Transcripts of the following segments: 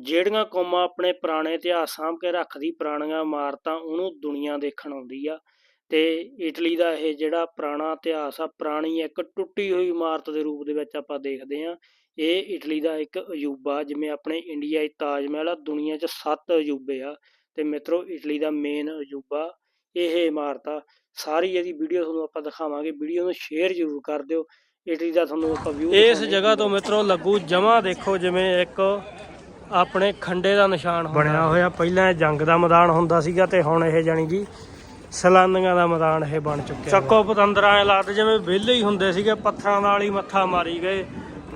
ਜਿਹੜੀਆਂ ਕੌਮਾਂ ਆਪਣੇ ਪੁਰਾਣੇ ਇਤਿਹਾਸ ਸਾਂਭ ਕੇ ਰੱਖਦੀ ਪੁਰਾਣੀਆਂ ਇਮਾਰਤਾਂ ਉਹਨੂੰ ਦੁਨੀਆ ਦੇਖਣ ਆਉਂਦੀ ਆ। ਤੇ ਇਟਲੀ ਦਾ ਇਹ ਜਿਹੜਾ ਪੁਰਾਣਾ ਇਤਿਹਾਸ ਆ ਪੁਰਾਣੀ ਇੱਕ ਟੁੱਟੀ ਹੋਈ ਇਮਾਰਤ ਦੇ ਰੂਪ ਦੇ ਵਿੱਚ ਆਪਾਂ ਦੇਖਦੇ ਆ ਇਹ ਇਟਲੀ ਦਾ ਇੱਕ ਅਜੂਬਾ ਜਿਵੇਂ ਆਪਣੇ ਇੰਡੀਆ 'ਚ ਤਾਜ ਮਹਿਲ ਆ ਦੁਨੀਆ 'ਚ ਸੱਤ ਅਜੂਬੇ ਆ। ਤੇ ਮਿੱਤਰੋ ਇਟਲੀ ਦਾ ਮੇਨ ਅਜੂਬਾ ਇਹ ਇਮਾਰਤ ਆ। ਸਾਰੀ ਇਹਦੀ ਵੀਡੀਓ ਤੁਹਾਨੂੰ ਆਪਾਂ ਦਿਖਾਵਾਂਗੇ। ਵੀਡੀਓ ਨੂੰ ਸ਼ੇਅਰ ਜ਼ਰੂਰ ਕਰ ਦਿਓ। ਇਟਲੀ ਦਾ ਤੁਹਾਨੂੰ ਆਪਾਂ ਵਿਊ ਇਸ ਜਗ੍ਹਾ ਤੋਂ ਮਿੱਤਰੋ ਲੱਗੂ ਜਮਾ ਦੇਖੋ ਜਿਵੇਂ ਇੱਕ ਆਪਣੇ ਖੰਡੇ ਦਾ ਨਿਸ਼ਾਨ ਬਣਿਆ ਹੋਇਆ। ਪਹਿਲਾਂ ਇਹ ਜੰਗ ਦਾ ਮੈਦਾਨ ਹੁੰਦਾ ਸੀਗਾ ਤੇ ਹੁਣ ਇਹ ਜਾਣੀ ਜੀ ਸਲਾਨੀਆਂ ਦਾ ਮੈਦਾਨ ਇਹ ਬਣ ਚੁੱਕਿਆ ਚੱਕੋ ਪਤੰਦਰਾਂ ਐ ਲੱਗਦੇ ਜਿਵੇਂ ਵਿਹਲੇ ਹੀ ਹੁੰਦੇ ਸੀਗੇ ਪੱਥਰਾਂ ਨਾਲ ਹੀ ਮੱਥਾ ਮਾਰੀ ਗਏ।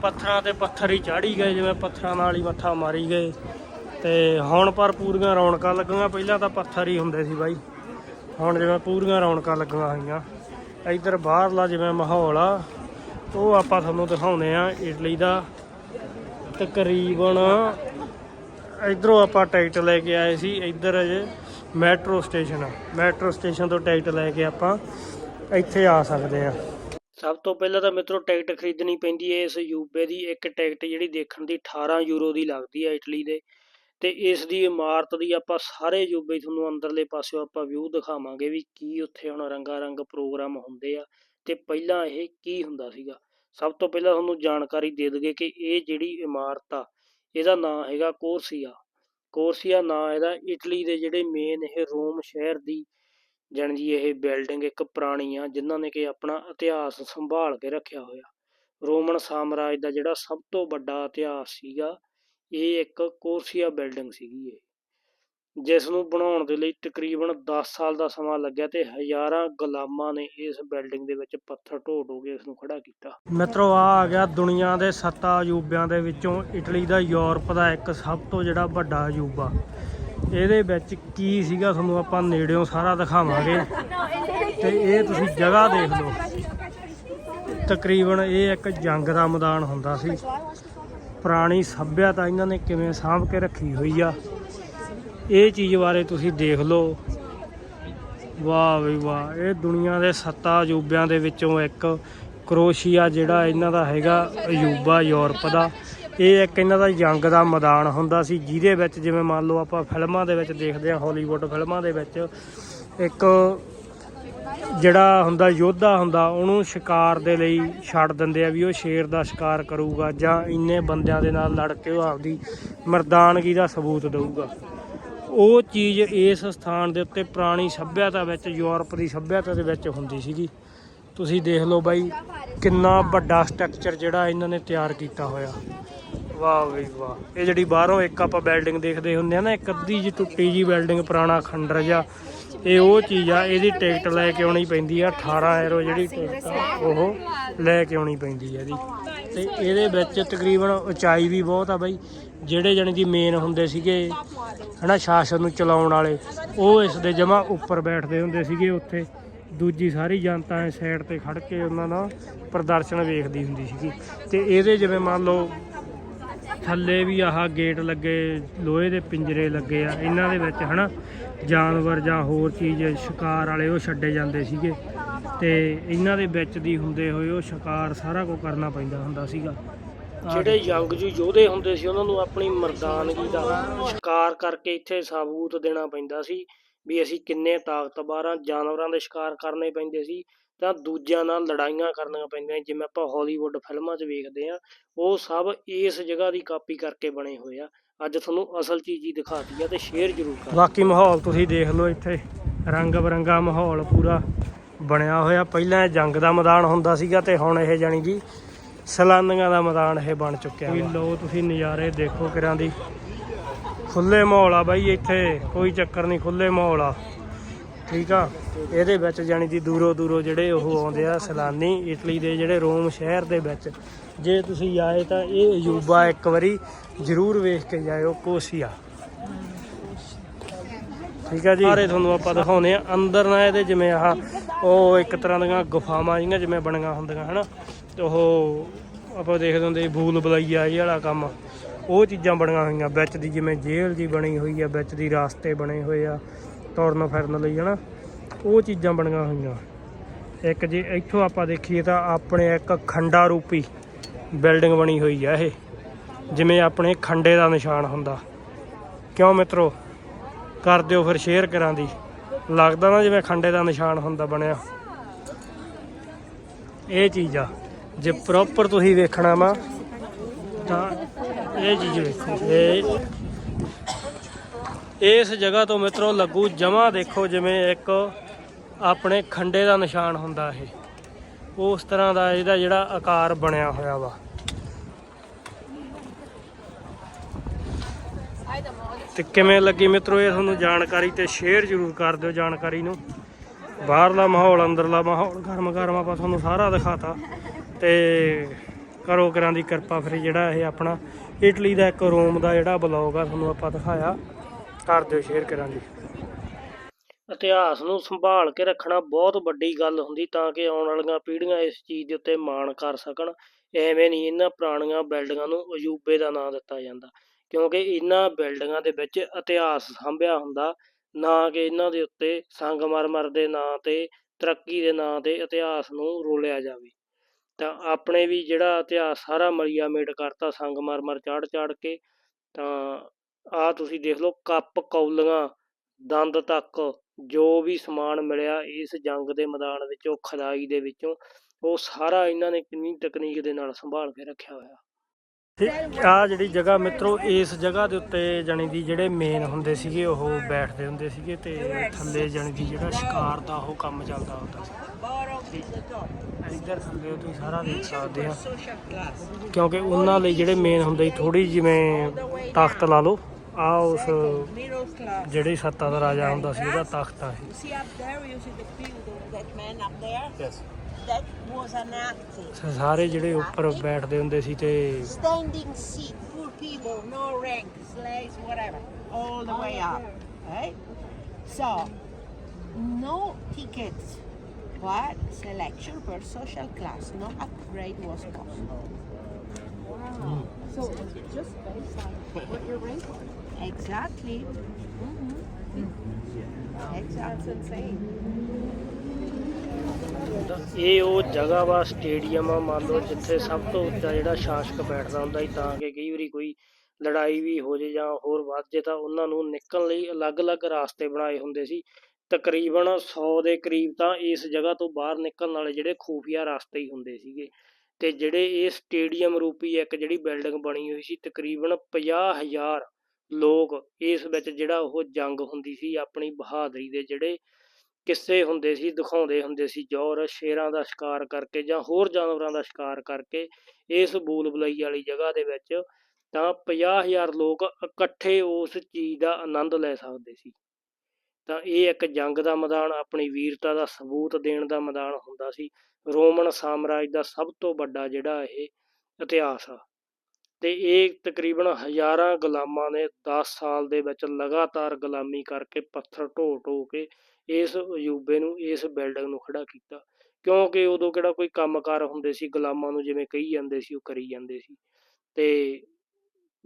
ਪੱਥਰਾਂ ਤੇ ਪੱਥਰ ਹੀ ਚਾੜੀ ਗਏ ਜਿਵੇਂ ਪੱਥਰਾਂ ਨਾਲ ਹੀ ਮੱਥਾ ਮਾਰੀ ਗਏ। ਤੇ ਹੁਣ ਪਰ ਪੂਰੀਆਂ ਰੌਣਕਾਂ ਲੱਗੀਆਂ। ਪਹਿਲਾਂ ਤਾਂ ਪੱਥਰ ਹੀ ਹੁੰਦੇ ਸੀ ਬਾਈ। ਹੁਣ ਜਿਵੇਂ ਪੂਰੀਆਂ ਰੌਣਕਾਂ ਲੱਗੀਆਂ ਹੋਈਆਂ। ਇੱਧਰ ਬਾਹਰਲਾ ਜਿਵੇਂ ਮਾਹੌਲ ਆ ਉਹ ਆਪਾਂ ਤੁਹਾਨੂੰ ਦਿਖਾਉਂਦੇ ਆ ਇਟਲੀ ਦਾ। ਤਕਰੀਬਨ ਇਧਰੋਂ ਆਪਾਂ ਟਿਕਟ ਲੈ ਕੇ ਆਏ ਸੀ, ਇੱਧਰ ਅਜੇ ਮੈਟਰੋ ਸਟੇਸ਼ਨ ਆ। ਮੈਟਰੋ ਸਟੇਸ਼ਨ ਤੋਂ ਟਿਕਟ ਲੈ ਕੇ ਆਪਾਂ ਇੱਥੇ ਆ ਸਕਦੇ ਆ। ਸਭ ਤੋਂ ਪਹਿਲਾਂ ਤਾਂ ਮਿੱਤਰੋ ਟਿਕਟ ਖਰੀਦਣੀ ਪੈਂਦੀ ਹੈ ਇਸ ਯੂਬੇ ਦੀ। ਇੱਕ ਟਿਕਟ ਜਿਹੜੀ ਦੇਖਣ ਦੀ 18 ਯੂਰੋ ਦੀ ਲੱਗਦੀ ਹੈ ਇਟਲੀ ਦੇ। ਤੇ ਇਸ ਦੀ ਇਮਾਰਤ ਦੀ ਆਪਾਂ ਸਾਰੇ ਯੂਬੇ ਤੁਹਾਨੂੰ ਅੰਦਰਲੇ ਪਾਸਿਓਂ ਆਪਾਂ ਵਿਊ ਦਿਖਾਵਾਂਗੇ ਵੀ ਕੀ ਉੱਥੇ ਹੁਣ ਰੰਗਾ ਰੰਗ ਪ੍ਰੋਗਰਾਮ ਹੁੰਦੇ ਆ ਤੇ ਪਹਿਲਾਂ ਇਹ ਕੀ ਹੁੰਦਾ ਸੀਗਾ। ਸਭ ਤੋਂ ਪਹਿਲਾਂ ਤੁਹਾਨੂੰ ਜਾਣਕਾਰੀ ਦੇ ਦਈਏ ਕਿ ਇਹ ਜਿਹੜੀ ਇਮਾਰਤ ਆ ਇਹਦਾ ਨਾਂ ਹੈਗਾ ਕੋਰਸੀਆ। ਕੋਰਸੀਆ ਨਾਂ ਇਹਦਾ ਇਟਲੀ ਦੇ ਜਿਹੜੇ ਮੇਨ ਇਹ ਰੋਮ ਸ਼ਹਿਰ ਦੀ ਜਾਣੀ ਜੀ ਇਹ ਬਿਲਡਿੰਗ ਇੱਕ ਪੁਰਾਣੀ ਆ, ਜਿਨ੍ਹਾਂ ਨੇ ਕਿ ਆਪਣਾ ਇਤਿਹਾਸ ਸੰਭਾਲ ਕੇ ਰੱਖਿਆ ਹੋਇਆ। ਰੋਮਨ ਸਾਮਰਾਜ ਦਾ ਜਿਹੜਾ ਸਭ ਤੋਂ ਵੱਡਾ ਇਤਿਹਾਸ ਸੀਗਾ, ਇਹ ਇੱਕ ਕੋਰਸੀਆ ਬਿਲਡਿੰਗ ਸੀਗੀ ਇਹ। ਜਿਸ ਨੂੰ ਬਣਾਉਣ ਦੇ ਲਈ ਤਕਰੀਬਨ 10 ਸਾਲ ਦਾ ਸਮਾਂ ਲੱਗਿਆ ਤੇ ਹਜ਼ਾਰਾਂ ਗੁਲਾਮਾਂ ਨੇ ਇਸ ਬਿਲਡਿੰਗ ਦੇ ਵਿੱਚ ਪੱਥਰ ਢੋ ਢੋ ਕੇ ਇਸ ਨੂੰ ਖੜਾ ਕੀਤਾ। ਮਿੱਤਰੋ ਆ ਆ ਗਿਆ ਦੁਨੀਆ ਦੇ ਸੱਤ ਅਜੂਬਿਆਂ ਦੇ ਵਿੱਚੋਂ ਇਟਲੀ ਦਾ ਯੂਰਪ ਦਾ ਇੱਕ ਸਭ ਤੋਂ ਜਿਹੜਾ ਵੱਡਾ ਅਜੂਬਾ ਇਹਦੇ ਵਿੱਚ ਕੀ ਸੀਗਾ ਤੁਹਾਨੂੰ ਆਪਾਂ ਨੇੜਿਓਂ ਸਾਰਾ ਦਿਖਾਵਾਂਗੇ। ਤੇ ਇਹ ਤੁਸੀਂ ਜਗ੍ਹਾ ਦੇਖ ਲਓ। ਤਕਰੀਬਨ ਇਹ ਇੱਕ ਜੰਗ ਦਾ ਮੈਦਾਨ ਹੁੰਦਾ ਸੀ। ਪੁਰਾਣੀ ਸੱਭਿਅਤਾ ਇਹਨਾਂ ਨੇ ਕਿਵੇਂ ਸਾਂਭ ਕੇ ਰੱਖੀ ਹੋਈ ਆ। ਇਹ ਚੀਜ਼ ਬਾਰੇ ਤੁਸੀਂ ਦੇਖ ਲਓ। ਵਾਹ ਵੀ ਵਾਹ, ਇਹ ਦੁਨੀਆ ਦੇ ਸੱਤਾ ਅਜੂਬਿਆਂ ਦੇ ਵਿੱਚੋਂ ਇੱਕ ਕਰੋਸ਼ੀਆ ਜਿਹੜਾ ਇਹਨਾਂ ਦਾ ਹੈਗਾ ਅਜੂਬਾ ਯੂਰਪ ਦਾ। ਇਹ ਇੱਕ ਇਹਨਾਂ ਦਾ ਜੰਗ ਦਾ ਮੈਦਾਨ ਹੁੰਦਾ ਸੀ, ਜਿਹਦੇ ਵਿੱਚ ਜਿਵੇਂ ਮੰਨ ਲਓ ਆਪਾਂ ਫਿਲਮਾਂ ਦੇ ਵਿੱਚ ਦੇਖਦੇ ਹਾਂ, ਹਾਲੀਵੁੱਡ ਫਿਲਮਾਂ ਦੇ ਵਿੱਚ ਇੱਕ ਜਿਹੜਾ ਹੁੰਦਾ ਯੋਧਾ ਹੁੰਦਾ, ਉਹਨੂੰ ਸ਼ਿਕਾਰ ਦੇ ਲਈ ਛੱਡ ਦਿੰਦੇ ਆ ਵੀ ਉਹ ਸ਼ੇਰ ਦਾ ਸ਼ਿਕਾਰ ਕਰੂਗਾ ਜਾਂ ਇੰਨੇ ਬੰਦਿਆਂ ਦੇ ਨਾਲ ਲੜ ਕੇ ਉਹ ਆਪਦੀ ਮਰਦਾਨਗੀ ਦਾ ਸਬੂਤ ਦੇਊਗਾ। ਉਹ ਚੀਜ਼ ਇਸ ਸਥਾਨ ਦੇ ਉੱਤੇ ਪੁਰਾਣੀ ਸੱਭਿਅਤਾ ਵਿੱਚ, ਯੂਰਪ ਦੀ ਸੱਭਿਅਤਾ ਦੇ ਵਿੱਚ ਹੁੰਦੀ ਸੀਗੀ। ਤੁਸੀਂ ਦੇਖ ਲਓ ਬਾਈ, ਕਿੰਨਾ ਵੱਡਾ ਸਟਰਕਚਰ ਜਿਹੜਾ ਇਹਨਾਂ ਨੇ ਤਿਆਰ ਕੀਤਾ ਹੋਇਆ। ਵਾਹ ਬਈ ਵਾਹ। ਇਹ ਜਿਹੜੀ ਬਾਹਰੋਂ ਇੱਕ ਆਪਾਂ ਬਿਲਡਿੰਗ ਦੇਖਦੇ ਹੁੰਦੇ ਆ ਨਾ, ਇੱਕ ਅੱਧੀ ਜੀ ਟੁੱਟੀ ਜੀ ਬਿਲਡਿੰਗ ਪੁਰਾਣਾ ਖੰਡਰ ਜਿਹਾ। ਇਹ ਉਹ ਚੀਜ਼ ਆ, ਇਹਦੀ ਟਿਕਟ ਲੈ ਕੇ ਆਉਣੀ ਪੈਂਦੀ ਆ 18 ਯੂਰੋ ਜਿਹੜੀ ਟਿਕਟ ਆ, ਉਹ ਲੈ ਕੇ ਆਉਣੀ ਪੈਂਦੀ ਆ ਇਹਦੀ। ਤੇ ਇਹਦੇ ਵਿੱਚ ਤਕਰੀਬਨ ਉਚਾਈ ਵੀ ਬਹੁਤ ਆ ਬਾਈ, ਜਿਹੜੇ ਜਣੇ ਦੀ ਮੇਨ ਹੁੰਦੇ ਸੀਗੇ, ਹਨਾ, ਸ਼ਾਸਨ ਨੂੰ ਚਲਾਉਣ ਵਾਲੇ, ਉਹ ਇਸ ਦੇ ਜਮਾ ਉੱਪਰ ਬੈਠਦੇ ਹੁੰਦੇ ਸੀਗੇ ਉੱਥੇ। ਦੂਜੀ ਸਾਰੀ ਜਨਤਾ ਐ ਸਾਈਡ ਤੇ ਖੜ ਕੇ ਉਹਨਾਂ ਦਾ ਪ੍ਰਦਰਸ਼ਨ ਵੇਖਦੀ ਹੁੰਦੀ ਸੀਗੀ। ਤੇ ਇਹਦੇ ਜਿਵੇਂ ਮੰਨ ਲਓ ਥੱਲੇ ਵੀ ਆਹ ਗੇਟ ਲੱਗੇ, ਲੋਹੇ ਦੇ ਪਿੰਜਰੇ ਲੱਗੇ ਆ, ਇਹਨਾਂ ਦੇ ਵਿੱਚ ਹਨਾ, ਜਾਨਵਰ ਜਾਂ ਹੋਰ ਚੀਜ਼, ਸ਼ਿਕਾਰ ਵਾਲੇ ਉਹ ਛੱਡੇ ਜਾਂਦੇ ਸੀਗੇ। ਤੇ ਇਹਨਾਂ ਦੇ ਵਿੱਚ ਦੀ ਹੁੰਦੇ ਹੋਏ ਉਹ ਸ਼ਿਕਾਰ ਸਾਰਾ ਕੁਝ ਕਰਨਾ ਪੈਂਦਾ ਹੁੰਦਾ ਸੀਗਾ। ਜਿਹੜੇ ਯੰਗ ਜੂ ਯੋਧੇ ਹੁੰਦੇ ਸੀ, ਉਹਨਾਂ ਨੂੰ ਆਪਣੀ ਮਰਦਾਨਗੀ ਦਾ ਸ਼ਿਕਾਰ ਕਰਕੇ ਇੱਥੇ ਸਾਬੂਤ ਦੇਣਾ ਪੈਂਦਾ ਸੀ ਵੀ ਅਸੀਂ ਕਿੰਨੇ ਤਾਕਤਵਰ ਆ, ਜਾਨਵਰਾਂ ਦੇ ਸ਼ਿਕਾਰ ਕਰਨੇ ਪੈਂਦੇ ਸੀ। ਤਾਂ ਦੂਜਿਆਂ ਨਾਲ ਲੜਾਈਆਂ ਕਰਨੀਆਂ ਪੈਂਦੀਆਂ ਜਿਵੇਂ ਆਪਾਂ ਹਾਲੀਵੁੱਡ ਫਿਲਮਾਂ 'ਚ ਵੇਖਦੇ ਆ ਉਹ ਸਭ ਇਸ ਜਗ੍ਹਾ ਦੀ ਕਾਪੀ ਕਰਕੇ ਬਣੇ ਹੋਏ ਆ। ਅੱਜ ਤੁਹਾਨੂੰ ਅਸਲ ਚੀਜ਼ ਹੀ ਦਿਖਾਤੀ ਆ ਤੇ ਸ਼ੇਅਰ ਜ਼ਰੂਰ ਕਰ। ਬਾਕੀ ਮਾਹੌਲ ਤੁਸੀਂ ਦੇਖ ਲਓ ਇੱਥੇ ਰੰਗ ਬਰੰਗਾ ਮਾਹੌਲ ਪੂਰਾ ਬਣਿਆ ਹੋਇਆ। ਪਹਿਲਾਂ ਇਹ ਜੰਗ ਦਾ ਮੈਦਾਨ ਹੁੰਦਾ ਸੀਗਾ ਤੇ ਹੁਣ ਇਹ ਜਾਣੀ ਜੀ ਸਲਾਨੀਆਂ ਦਾ ਮੈਦਾਨ ਇਹ ਬਣ ਚੁੱਕਿਆ ਵੀ। ਲਓ ਤੁਸੀਂ ਨਜ਼ਾਰੇ ਦੇਖੋ ਕਿਰਾਂ ਦੀ ਖੁੱਲੇ ਮਾਹੌਲ ਆ ਬਾਈ ਇੱਥੇ ਕੋਈ ਚੱਕਰ ਨਹੀਂ ਖੁੱਲੇ ਮਾਹੌਲ ਆ। ਠੀਕ ਆ? ਇਹਦੇ ਵਿੱਚ ਜਾਣੀ ਦੀ ਦੂਰੋਂ ਦੂਰੋਂ ਜਿਹੜੇ ਉਹ ਆਉਂਦੇ ਆ, ਸੈਲਾਨੀ ਇਟਲੀ ਦੇ ਜਿਹੜੇ ਰੋਮ ਸ਼ਹਿਰ ਦੇ ਵਿੱਚ। ਜੇ ਤੁਸੀਂ ਆਏ ਤਾਂ ਇਹ ਅਜੂਬਾ ਇੱਕ ਵਾਰੀ ਜ਼ਰੂਰ ਵੇਖ ਕੇ ਜਾਇਓ, ਕੋਸੀਆ। ਠੀਕ ਆ ਜੀ? ਸਾਰੇ ਤੁਹਾਨੂੰ ਆਪਾਂ ਦਿਖਾਉਨੇ ਆ। ਅੰਦਰ ਨਾ ਇਹਦੇ ਜਿਵੇਂ ਆਹ, ਉਹ ਇੱਕ ਤਰ੍ਹਾਂ ਦੀਆਂ ਗੁਫਾਵਾਂ ਜਿਹੀਆਂ ਜਿਵੇਂ ਬਣੀਆਂ ਹੁੰਦੀਆਂ, ਹਨਾ? ਤੇ ਉਹ ਆਪਾਂ ਦੇਖਦੇ ਹੁੰਦੇ ਭੂਲ ਬੁਲਈਆ ਇਹ ਵਾਲਾ ਕੰਮ। ਉਹ ਚੀਜ਼ਾਂ ਬਣੀਆਂ ਹੋਈਆਂ ਵਿੱਚ ਦੀ, ਜਿਵੇਂ ਜੇਲ੍ਹ ਦੀ ਬਣੀ ਹੋਈ ਆ, ਵਿੱਚ ਦੀ ਰਾਸਤੇ ਬਣੇ ਹੋਏ ਆ। ਤੁਰਨ ਫਿਰਨ ਲਈ, ਹਨਾ? ਉਹ ਚੀਜ਼ਾਂ ਬਣੀਆਂ ਹੋਈਆਂ। ਇੱਕ ਜੇ, ਇੱਥੋਂ ਆਪਾਂ ਦੇਖੀਏ ਤਾਂ ਆਪਣੇ ਇੱਕ ਖੰਡਾ ਰੂਪੀ ਬਿਲਡਿੰਗ ਬਣੀ ਹੋਈ ਆ ਇਹ। ਜਿਵੇਂ ਆਪਣੇ ਖੰਡੇ ਦਾ ਨਿਸ਼ਾਨ ਹੁੰਦਾ। ਕਿਉਂ ਮਿੱਤਰੋ? ਕਰ ਦਿਓ ਫਿਰ ਸ਼ੇਅਰ ਕਰਾਂ ਦੀ। ਲੱਗਦਾ ਨਾ ਜਿਵੇਂ ਖੰਡੇ ਦਾ ਨਿਸ਼ਾਨ ਹੁੰਦਾ ਬਣਿਆ। ਇਹ ਚੀਜ਼ ਆ। ਜੇ ਪ੍ਰੋਪਰ ਤੁਸੀਂ ਵੇਖਣਾ ਵਾ, ਤਾਂ ਇਹ ਚੀਜ਼ ਵੇਖੋ। ਇਹ ਇਸ ਜਗ੍ਹਾ ਤੋਂ ਮਿੱਤਰੋ ਲੱਗੂ ਜਮਾ ਦੇਖੋ ਜਿਵੇਂ ਇੱਕ ਆਪਣੇ ਖੰਡੇ ਦਾ ਨਿਸ਼ਾਨ ਹੁੰਦਾ ਇਹ। ਉਸ ਤਰ੍ਹਾਂ ਦਾ ਇਹਦਾ ਜਿਹੜਾ ਆਕਾਰ ਬਣਿਆ ਹੋਇਆ ਵਾ। ਤੇ ਕਿਵੇਂ ਲੱਗੀ ਮਿੱਤਰੋ ਇਹ ਤੁਹਾਨੂੰ ਜਾਣਕਾਰੀ ਤੇ ਸ਼ੇਅਰ ਜ਼ਰੂਰ ਕਰ ਦਿਓ ਜਾਣਕਾਰੀ ਨੂੰ। ਬਾਹਰਲਾ ਮਾਹੌਲ, ਅੰਦਰਲਾ ਮਾਹੌਲ, ਗਰਮ ਗਰਮ ਆਪਾਂ ਤੁਹਾਨੂੰ ਸਾਰਾ ਦਿਖਾਤਾ। ਤੇ ਕਰੋ ਕਰਾਂ ਦੀ ਕਿਰਪਾ ਫਿਰ ਜਿਹੜਾ ਇਹ ਆਪਣਾ ਇਟਲੀ ਦਾ ਇੱਕ ਰੋਮ ਦਾ ਜਿਹੜਾ ਬਲੌਗ ਆ ਤੁਹਾਨੂੰ ਆਪਾਂ ਦਿਖਾਇਆ। ਕਰ ਦਿਓ ਸ਼ੇਅਰ ਕਰਾਂ ਦੀ ਇਤਿਹਾਸ ਨੂੰ ਸੰਭਾਲ ਕੇ ਰੱਖਣਾ ਬਹੁਤ ਵੱਡੀ ਗੱਲ ਹੁੰਦੀ ਤਾਂ ਕਿ ਆਉਣ ਵਾਲੀਆਂ ਪੀੜ੍ਹੀਆਂ ਇਸ ਚੀਜ਼ ਦੇ ਉੱਤੇ ਮਾਣ ਕਰ ਸਕਣ। ਐਵੇਂ ਨਹੀਂ ਇਹਨਾਂ ਪੁਰਾਣੀਆਂ ਬਿਲਡਿੰਗਾਂ ਨੂੰ ਅਜੂਬੇ ਦਾ ਨਾਂ ਦਿੱਤਾ ਜਾਂਦਾ। ਕਿਉਂਕਿ ਇਹਨਾਂ ਬਿਲਡਿੰਗਾਂ ਦੇ ਵਿੱਚ ਇਤਿਹਾਸ ਸਾਂਭਿਆ ਹੁੰਦਾ, ਨਾ ਕਿ ਇਹਨਾਂ ਦੇ ਉੱਤੇ ਸੰਗਮਰਮਰ ਦੇ ਨਾਂ ਤੇ, ਤਰੱਕੀ ਦੇ ਨਾਂ ਤੇ ਇਤਿਹਾਸ ਨੂੰ ਰੋਲਿਆ ਜਾਵੇ। ਤਾਂ ਆਪਣੇ ਵੀ ਜਿਹੜਾ ਇਤਿਹਾਸ ਸਾਰਾ ਮਲੀਆ ਮੇਟ ਕਰਤਾ, ਸੰਗਮਰਮਰ ਚਾੜ ਚਾੜ ਕੇ, ਤਾਂ ਆ ਤੁਸੀਂ ਦੇਖ ਲਓ ਕੱਪ, ਕੌਲੀਆਂ, ਦੰਦ ਤੱਕ ਜੋ ਵੀ ਸਮਾਨ ਮਿਲਿਆ ਇਸ ਜੰਗ ਦੇ ਮੈਦਾਨ ਵਿੱਚੋਂ, ਖਦਾਈ ਦੇ ਵਿੱਚੋਂ, ਉਹ ਸਾਰਾ ਇਹਨਾਂ ਨੇ ਕਿੰਨੀ ਤਕਨੀਕ ਦੇ ਨਾਲ ਸੰਭਾਲ ਕੇ ਰੱਖਿਆ ਹੋਇਆ। ਆ ਜਿਹੜੀ ਜਗ੍ਹਾ ਮਿੱਤਰੋ, ਇਸ ਜਗ੍ਹਾ ਦੇ ਉੱਤੇ ਜਾਣੀ ਦੀ ਜਿਹੜੇ ਮੇਨ ਹੁੰਦੇ ਸੀਗੇ, ਉਹ ਬੈਠਦੇ ਹੁੰਦੇ ਸੀਗੇ ਤੇ ਥੱਲੇ ਜਾਣੀ ਦੀ ਜਿਹੜਾ ਸ਼ਿਕਾਰ ਦਾ ਉਹ ਕੰਮ ਚੱਲਦਾ ਹੁੰਦਾ ਸੀ। ਇੱਧਰ ਥੱਲੇ ਤੁਸੀਂ ਸਾਰਾ ਦੇਖ ਸਕਦੇ ਆ। ਕਿਉਂਕਿ ਉਹਨਾਂ ਲਈ ਜਿਹੜੇ ਮੇਨ ਹੁੰਦੇ ਥੋੜੀ ਜਿਵੇਂ ਤਾਕਤ ਲਾ ਲਓ। ਆ ਉਸ middle class. ਜਿਹੜੇ ਸੱਤਾ ਦਾ ਰਾਜਾ ਹੁੰਦਾ ਸੀ ਉਹਦਾ ਤਖਤ ਆ ਇਹ You see up there, you see the field of that man up there? Yes That was an active. ਸਾਰੇ ਜਿਹੜੇ ਉੱਪਰ ਬੈਠਦੇ ਹੁੰਦੇ ਸੀ ਤੇ Standing seat, poor people, no rank, slaves, whatever, all the way up. Right? So, no tickets, but selection per social class. No upgrade was possible. So it's just based on what your rank was. Exactly. ਤਾਂ ਇਹ ਉਹ ਜਗ੍ਹਾ ਵਾ stadium ਆ, ਮੰਨ ਲਓ, ਜਿੱਥੇ ਸਭ ਤੋਂ ਉੱਚਾ ਜਿਹੜਾ ਸ਼ਾਸਕ ਬੈਠਦਾ ਹੁੰਦਾ ਸੀ, ਤਾਂ ਕਿ ਕਈ ਵਾਰੀ ਕੋਈ ਲੜਾਈ ਵੀ ਹੋ ਜੇ ਜਾਂ ਹੋਰ ਵੱਧ ਜੇ, ਤਾਂ ਉਹਨਾਂ ਨੂੰ ਨਿਕਲਣ ਲਈ ਅਲੱਗ-ਅਲੱਗ ਰਾਸਤੇ ਬਣਾਏ ਹੁੰਦੇ ਸੀ। ਤਕਰੀਬਨ 100 ਦੇ ਕਰੀਬ ਤਾਂ ਇਸ ਜਗ੍ਹਾ ਤੋਂ ਬਾਹਰ ਨਿਕਲਣ ਵਾਲੇ ਜਿਹੜੇ ਖੂਫੀਆ ਰਸਤੇ ਹੀ ਹੁੰਦੇ ਸੀਗੇ। ਤੇ ਜਿਹੜੇ ਇਹ ਸਟੇਡੀਅਮ ਰੂਪੀ ਇੱਕ ਜਿਹੜੀ ਬਿਲਡਿੰਗ ਬਣੀ ਹੋਈ ਸੀ, ਤਕਰੀਬਨ 50000 ਲੋਕ ਇਸ ਵਿੱਚ ਜਿਹੜਾ ਉਹ ਜੰਗ ਹੁੰਦੀ ਸੀ, ਆਪਣੀ ਬਹਾਦਰੀ ਦੇ ਜਿਹੜੇ ਕਿੱਸੇ ਹੁੰਦੇ ਸੀ, ਦਿਖਾਉਂਦੇ ਹੁੰਦੇ ਸੀ ਜੌਹਰ ਸ਼ੇਰਾਂ ਦਾ ਸ਼ਿਕਾਰ ਕਰਕੇ ਜਾਂ ਹੋਰ ਜਾਨਵਰਾਂ ਦਾ ਸ਼ਿਕਾਰ ਕਰਕੇ ਇਸ ਬੂਲ ਬੂਲਬੁਲਈ ਵਾਲੀ ਜਗ੍ਹਾ ਦੇ ਵਿੱਚ ਤਾਂ 50000 ਲੋਕ ਇਕੱਠੇ ਉਸ ਚੀਜ਼ ਦਾ ਆਨੰਦ ਲੈ ਸਕਦੇ ਸੀ। ਤਾਂ ਇਹ ਇੱਕ ਜੰਗ ਦਾ ਮੈਦਾਨ, ਆਪਣੀ ਵੀਰਤਾ ਦਾ ਸਬੂਤ ਦੇਣ ਦਾ ਮੈਦਾਨ ਹੁੰਦਾ ਸੀ। ਰੋਮਨ ਸਾਮਰਾਜ ਦਾ ਸਭ ਤੋਂ ਵੱਡਾ ਜਿਹੜਾ ਇਹ ਇਤਿਹਾਸ ਆ। ਤੇ ਇਹ ਤਕਰੀਬਨ ਹਜ਼ਾਰਾਂ ਗੁਲਾਮਾਂ ਨੇ 10 ਸਾਲ ਦੇ ਵਿੱਚ ਲਗਾਤਾਰ ਗੁਲਾਮੀ ਕਰਕੇ ਪੱਥਰ ਢੋ ਢੋ ਕੇ ਇਸ ਅਜੂਬੇ ਨੂੰ, ਇਸ ਬਿਲਡਿੰਗ ਨੂੰ ਖੜਾ ਕੀਤਾ। ਕਿਉਂਕਿ ਉਦੋਂ ਕਿਹੜਾ ਕੋਈ ਕੰਮਕਾਰ ਹੁੰਦੇ ਸੀ, ਗੁਲਾਮਾਂ ਨੂੰ ਜਿਵੇਂ ਕਹੀ ਜਾਂਦੇ ਸੀ, ਉਹ ਕਰੀ ਜਾਂਦੇ ਸੀ। ਤੇ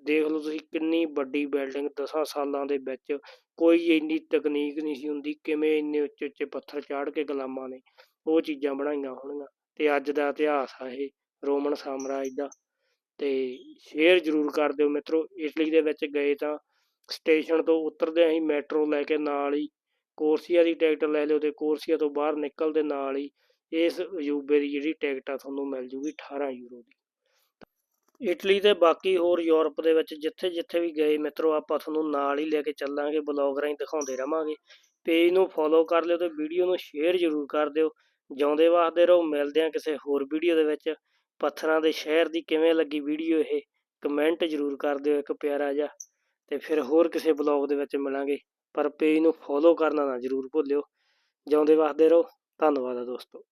ਦੇਖ ਲਓ ਤੁਸੀਂ ਕਿੰਨੀ ਵੱਡੀ ਬਿਲਡਿੰਗ 10 ਸਾਲਾਂ ਦੇ ਵਿੱਚ ਕੋਈ ਇੰਨੀ ਤਕਨੀਕ ਨਹੀਂ ਸੀ ਹੁੰਦੀ, ਕਿਵੇਂ ਇੰਨੇ ਉੱਚੇ ਉੱਚੇ ਪੱਥਰ ਚਾੜ ਕੇ ਗੁਲਾਮਾਂ ਨੇ, ਉਹ ਚੀਜ਼ਾਂ ਬਣਾਈਆਂ ਹੋਣਗੀਆਂ। ਤੇ ਅੱਜ ਦਾ ਇਤਿਹਾਸ ਆ ਇਹ, ਰੋਮਨ ਸਾਮਰਾਜ ਦਾ। ਤੇ ਸ਼ੇਅਰ ਜ਼ਰੂਰ ਕਰ ਦਿਓ ਮਿੱਤਰੋ। ਇਟਲੀ ਦੇ ਵਿੱਚ ਗਏ ਤਾਂ ਸਟੇਸ਼ਨ ਤੋਂ ਉਤਰਦੇ ਹੀ ਮੈਟਰੋ ਲੈ ਕੇ ਨਾਲ ਹੀ ਕੋਰਸੀਆ ਦੀ ਟਿਕਟ ਲੈ ਲਿਓ ਤੇ ਕੋਰਸੀਆ ਤੋਂ ਬਾਹਰ ਨਿਕਲਦੇ ਨਾਲ ਹੀ ਇਸ ਅਜੂਬੇ ਦੀ ਜਿਹੜੀ ਟਿਕਟ ਆ ਤੁਹਾਨੂੰ ਮਿਲ ਜੂਗੀ 18 ਯੂਰੋ ਦੀ। ਇਟਲੀ ਤੇ ਬਾਕੀ ਹੋਰ ਯੂਰਪ ਦੇ ਵਿੱਚ ਜਿੱਥੇ ਜਿੱਥੇ ਵੀ ਗਏ ਮਿੱਤਰੋ, ਆਪਾਂ ਤੁਹਾਨੂੰ ਨਾਲ ਹੀ ਲੈ ਕੇ ਚੱਲਾਂਗੇ ਬਲੌਗ ਰਾਹੀਂ ਦਿਖਾਉਂਦੇ ਰਵਾਂਗੇ। ਪੇਜ ਨੂੰ ਫੋਲੋ ਕਰ ਲਿਓ ਤੇ ਵੀਡੀਓ ਨੂੰ ਸ਼ੇਅਰ ਜ਼ਰੂਰ ਕਰ ਦਿਓ। ਜਿਉਂਦੇ ਵਾਸਤੇ ਰਹੋ, ਮਿਲਦੇ ਹਾਂ ਕਿਸੇ ਹੋਰ ਵੀਡੀਓ ਦੇ ਵਿੱਚ। ਪੱਥਰਾਂ ਦੇ ਸ਼ਹਿਰ ਦੀ ਕਿਵੇਂ ਲੱਗੀ ਵੀਡੀਓ ਇਹ ਕਮੈਂਟ ਜ਼ਰੂਰ ਕਰ ਦਿਓ ਇੱਕ ਪਿਆਰਾ ਜਿਹਾ ਤੇ ਫਿਰ ਹੋਰ ਕਿਸੇ ਬਲੌਗ ਦੇ ਵਿੱਚ ਮਿਲਾਂਗੇ, ਪਰ ਪੇਜ ਨੂੰ ਫੋਲੋ ਕਰਨਾ ਨਾ ਜ਼ਰੂਰ ਭੁੱਲਿਓ, ਜਿਉਂਦੇ ਵਾਸਤੇ ਰਹੋ, ਧੰਨਵਾਦ ਆ ਦੋਸਤੋ।